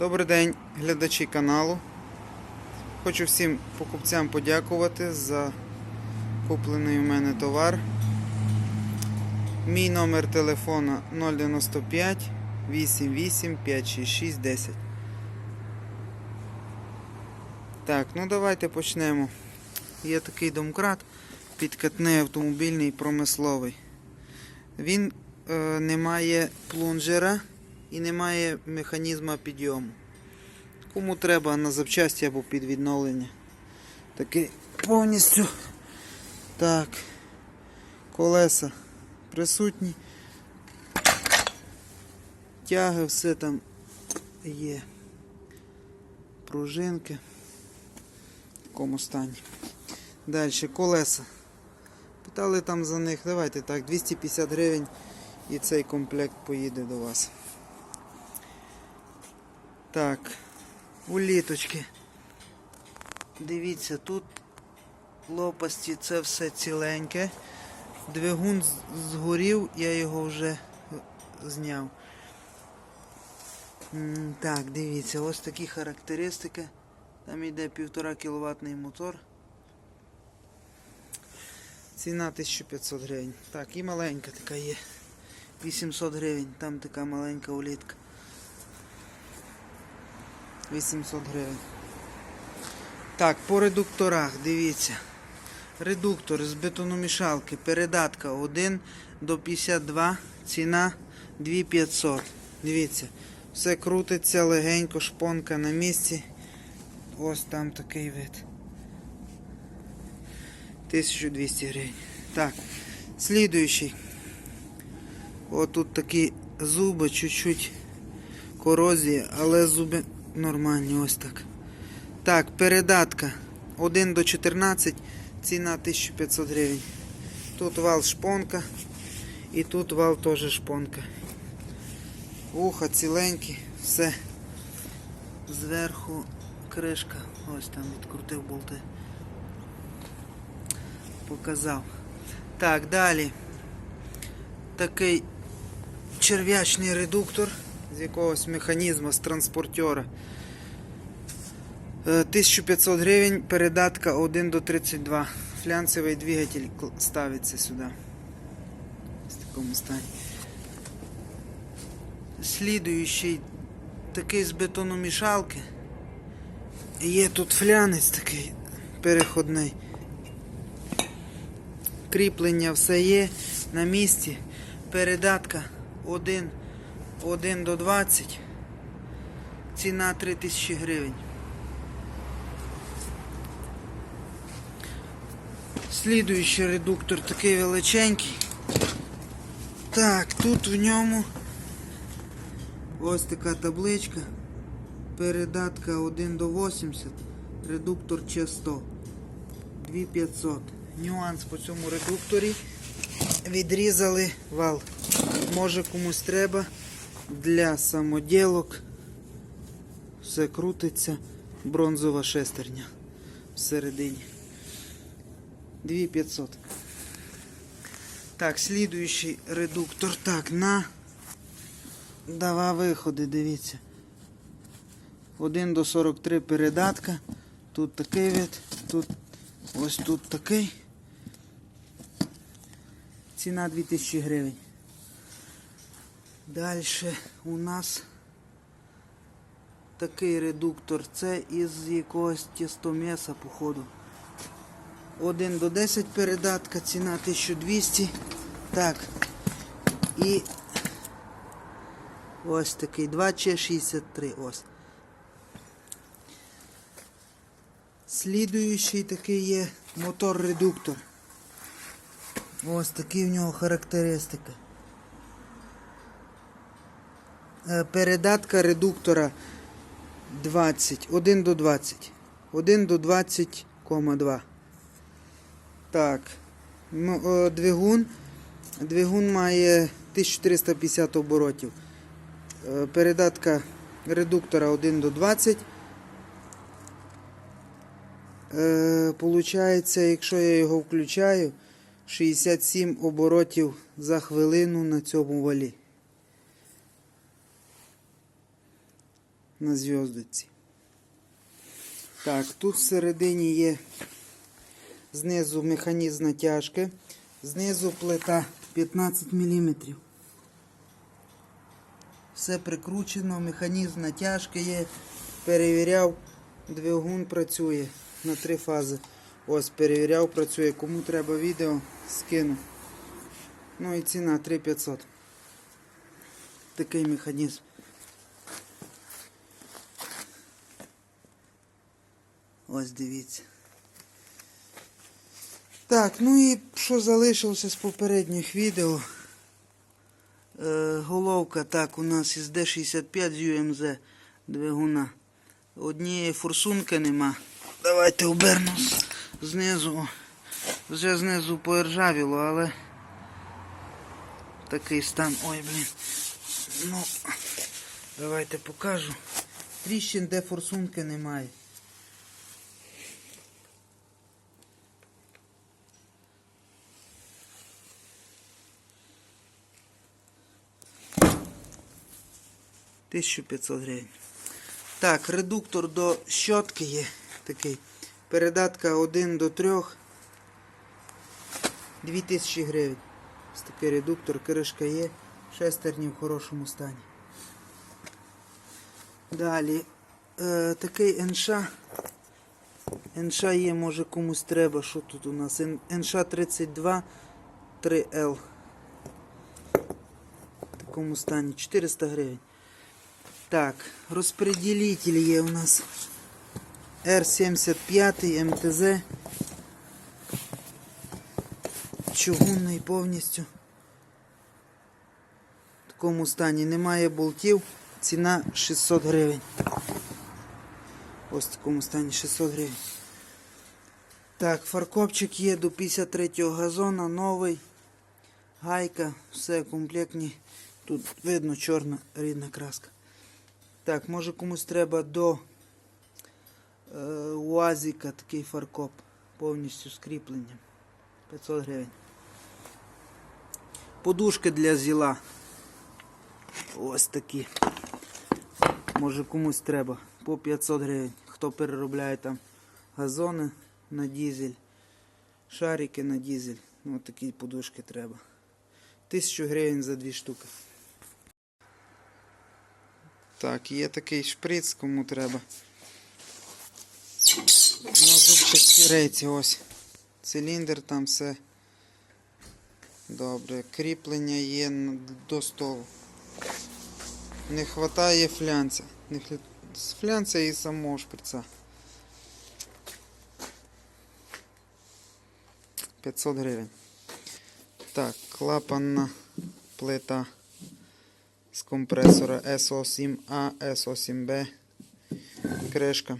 Добрий день, глядачі каналу. Хочу всім покупцям подякувати за куплений у мене товар. Мій номер телефона 095 88 566 10. Так, ну давайте почнемо. Є такий домкрат, підкатний автомобільний промисловий. Він е, не має плунжера і немає механізма підйому. Кому треба на запчасті або під відновлення. Такий повністю. Так. Колеса присутні. Тяги, все там є. Пружинки. В такому стані. Далі колеса. Питали там за них, давайте так, 250 гривень і цей комплект поїде до вас. Так, уліточки. Дивіться, тут лопасті це все ціленьке. Двигун згорів, я його вже зняв. Так, дивіться, ось такі характеристики. Там йде 1,5 кВт мотор. Ціна 1500 гривень. Так, і маленька така є. 800 гривень, там така маленька улітка. 800 гривень. Так, по редукторах, дивіться. Редуктор з бетономішалки, передатка 1 до 52, ціна 2500. Дивіться, все крутиться легенько, шпонка на місці. Ось там такий вид. 1200 гривень. Так, слідуючий. От тут такі зуби, чуть-чуть корозія, але зуби нормальні, ось так. Так, передатка 1 до 14, ціна 1500 гривень. Тут вал шпонка і тут вал теж шпонка. Вуха ціленькі, все. Зверху кришка. Ось там відкрутив болти. Показав. Так, далі. Такий черв'ячний редуктор з якогось механізму, з транспортера. Е, 1500 гривень, передатка 1 до 32. Флянцевий двигатель ставиться сюди. В такому стані. Слідуючий такий з бетономішалки. Є тут флянець такий переходний. Кріплення все є на місці. Передатка 1, 1 до 20. Ціна 3000 гривень. Слідуючий редуктор такий величенький. Так, тут в ньому ось така табличка. Передатка 1 до 80. Редуктор Ч100. 2500. Нюанс по цьому редукторі. Відрізали вал. Може комусь треба для самоділок. Все крутиться. Бронзова шестерня всередині. 2500. Так, слідуючий редуктор. Так, на два виходи, дивіться. 1 до 43 передатка. Тут такий вид, тут ось тут такий. Ціна 2000 гривень. Далі у нас такий редуктор. Це із якогось тістомеса, походу. 1 до 10 передатка, ціна 1200. Так. І ось такий 2Ч63. Ось. Слідуючий такий є мотор-редуктор. Ось такі в нього характеристики. Е, Передатка редуктора 20. 1 до 20. 1 до 20,2. Так. Е, двигун. Двигун має 1450 оборотів. Е, Передатка редуктора 1 до 20. Е, Получається, якщо я його включаю, 67 оборотів за хвилину на цьому валі. На зв'язці. Так, тут всередині є знизу механізм натяжки, знизу плита 15 мм. Все прикручено, механізм натяжки є. Перевіряв, двигун працює на три фази. Ось перевіряв, працює. Кому треба відео, скину. Ну і ціна 3500. Такий механізм. Ось дивіться. Так, ну і що залишилося з попередніх відео. Е, головка так у нас із D65 з UMZ двигуна. Однієї форсунки нема. Давайте оберну знизу. Вже знизу поіржавіло, але такий стан. Ой, блін. Ну, давайте покажу. Тріщин, де форсунки немає. Тисячу 500 гривень. Так, редуктор до щотки є такий. Передатка 1 до 3. 2000 гривень. Ось такий редуктор, кришка є. Шестерні в хорошому стані. Далі. Е, такий НШ. НШ є, може комусь треба. Що тут у нас? НШ 32 3L. В такому стані. 400 гривень. Так, розпределитель є у нас R75 МТЗ. Чугунний повністю. В такому стані немає болтів. Ціна 600 гривень. Ось в такому стані 600 гривень. Так, фаркопчик є до 53-го газона, новий. Гайка, все комплектні. Тут видно чорна рідна краска. Так, може комусь треба до е, УАЗіка такий фаркоп. Повністю з кріпленням. 500 гривень. Подушки для зіла. Ось такі. Може комусь треба. По 500 гривень. Хто переробляє там газони на дізель, шарики на дізель. Ну, такі подушки треба. 1000 гривень за дві штуки. Так, є такий шприц, кому треба. На зубчасті рейці ось. Циліндр там все. Добре. Кріплення є до столу. Не вистачає флянця. Не З флянця і самого шприца. 500 гривень. Так, клапанна плита з компресора SO7A, SO7B. Кришка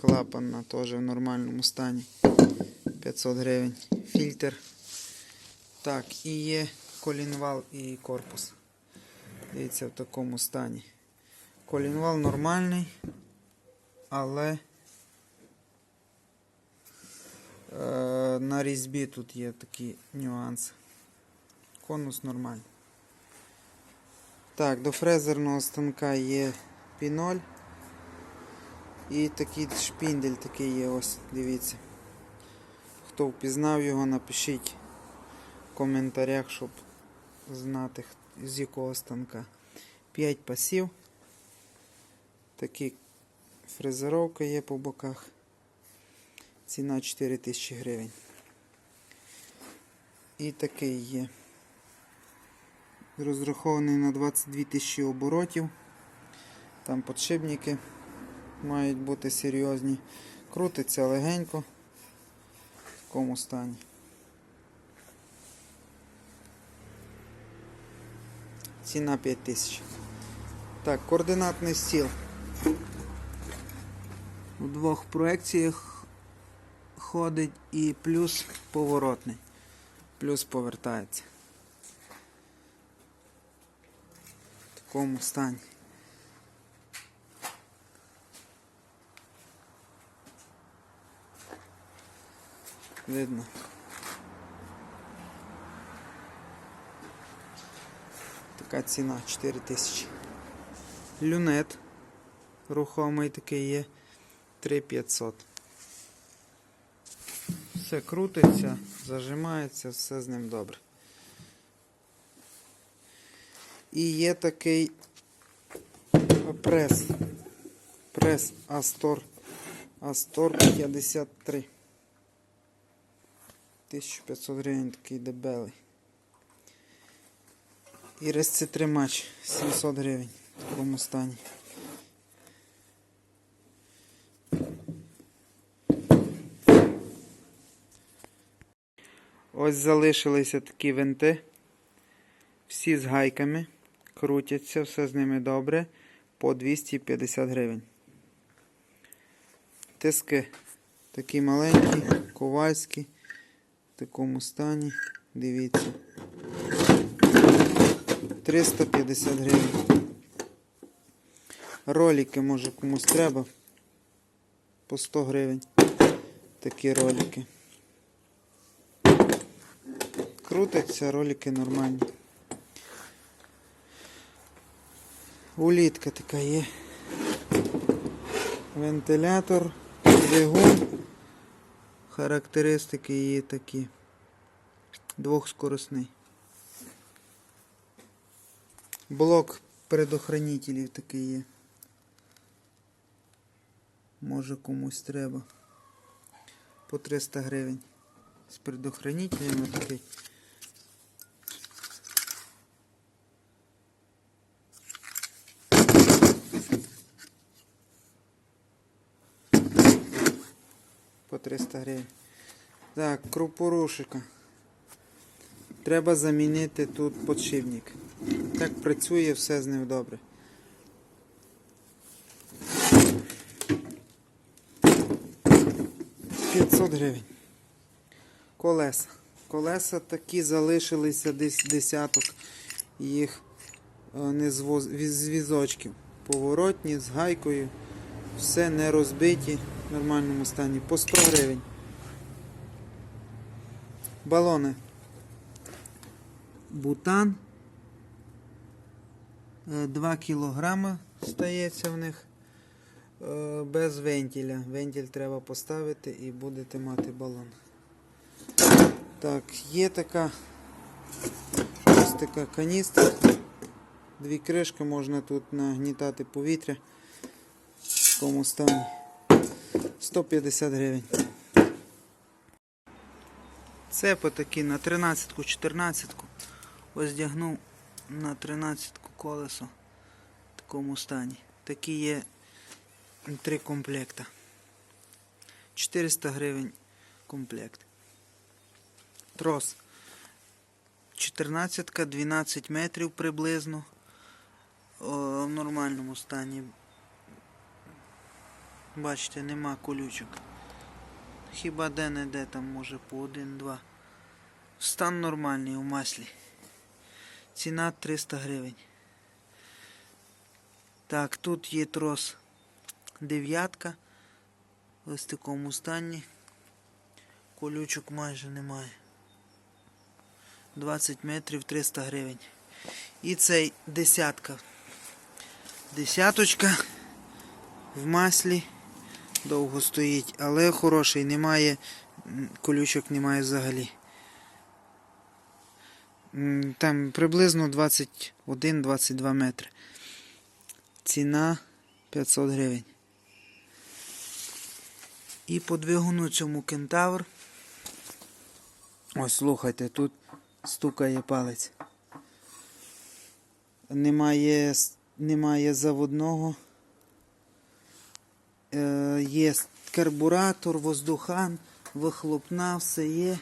клапанна теж в нормальному стані. 500 гривень. Фільтр. Так, і є колінвал і корпус. Дивіться в такому стані. Колінвал нормальний, але е, на різьбі тут є такі нюанси. Конус нормальний. Так, до фрезерного станка є піноль. І такий шпіндель такий є, ось, дивіться. Хто впізнав його, напишіть в коментарях, щоб знати з якого станка. 5 пасів. Такі фрезеровка є по боках. Ціна 4000 гривень. І такий є. Розрахований на 22 тисячі оборотів. Там подшипники мають бути серйозні. Крутиться легенько. В такому стані. Ціна 5 тисяч. Так, координатний стіл. У двох проекціях ходить і плюс поворотний. Плюс повертається. Такому стані. Видно. Така ціна 4 тисячі. Люнет рухомий такий є 3500. Все крутиться, зажимається, все з ним добре. І є такий прес. Прес Астор. Астор 53. 1500 гривень такий дебелий. І розцитримач 700 гривень в такому стані. Ось залишилися такі винти. Всі з гайками. Крутяться, все з ними добре. По 250 гривень. Тиски такі маленькі, ковальські. В такому стані. Дивіться. 350 гривень. Ролики, може комусь треба. По 100 гривень. Такі ролики. Крутяться, ролики нормальні. Улітка така є. Вентилятор, двигун. Характеристики її такі. Двохскоросний. Блок предохранителів такий є. Може комусь треба. По 300 гривень. З предохранителями такий. По 300 гривень. Так, крупорушика. Треба замінити тут подшипник. Так працює, все з ним добре. Гривень. Колеса. Колеса такі залишилися десь десяток їх е, не з, воз... з візочків. Поворотні, з гайкою. Все не розбиті в нормальному стані. По 100 гривень. Балони. Бутан. 2 кілограми стається в них е, без вентиля. Вентиль треба поставити і будете мати балон. Так, є така ось така каністра. Дві кришки можна тут нагнітати повітря в такому стані. 150 гривень. Цепи такі на 13-ку, 14-ку. Ось дягнув на 13-ку колесо в такому стані. Такі є три комплекта. 400 гривень комплект. Трос. 14 12 метрів приблизно. В нормальному стані. Бачите, нема колючок. Хіба де-не-де там може по один-два. Стан нормальний у маслі. Ціна 300 гривень. Так, тут є трос дев'ятка. Ось в такому стані. Колючок майже немає. 20 метрів 300 гривень. І цей десятка. Десяточка в маслі довго стоїть, але хороший, немає, колючок немає взагалі. Там приблизно 21-22 метри. Ціна 500 гривень. І по двигуну цьому кентавр. Ось слухайте, тут стукає палець. Немає, немає заводного. Е, є карбуратор, воздухан, вихлопна, все є.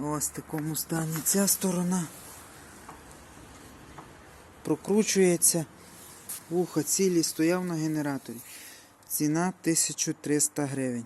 Ось в такому стані ця сторона. Прокручується. Вуха цілі стояв на генераторі. Ціна 1300 гривень.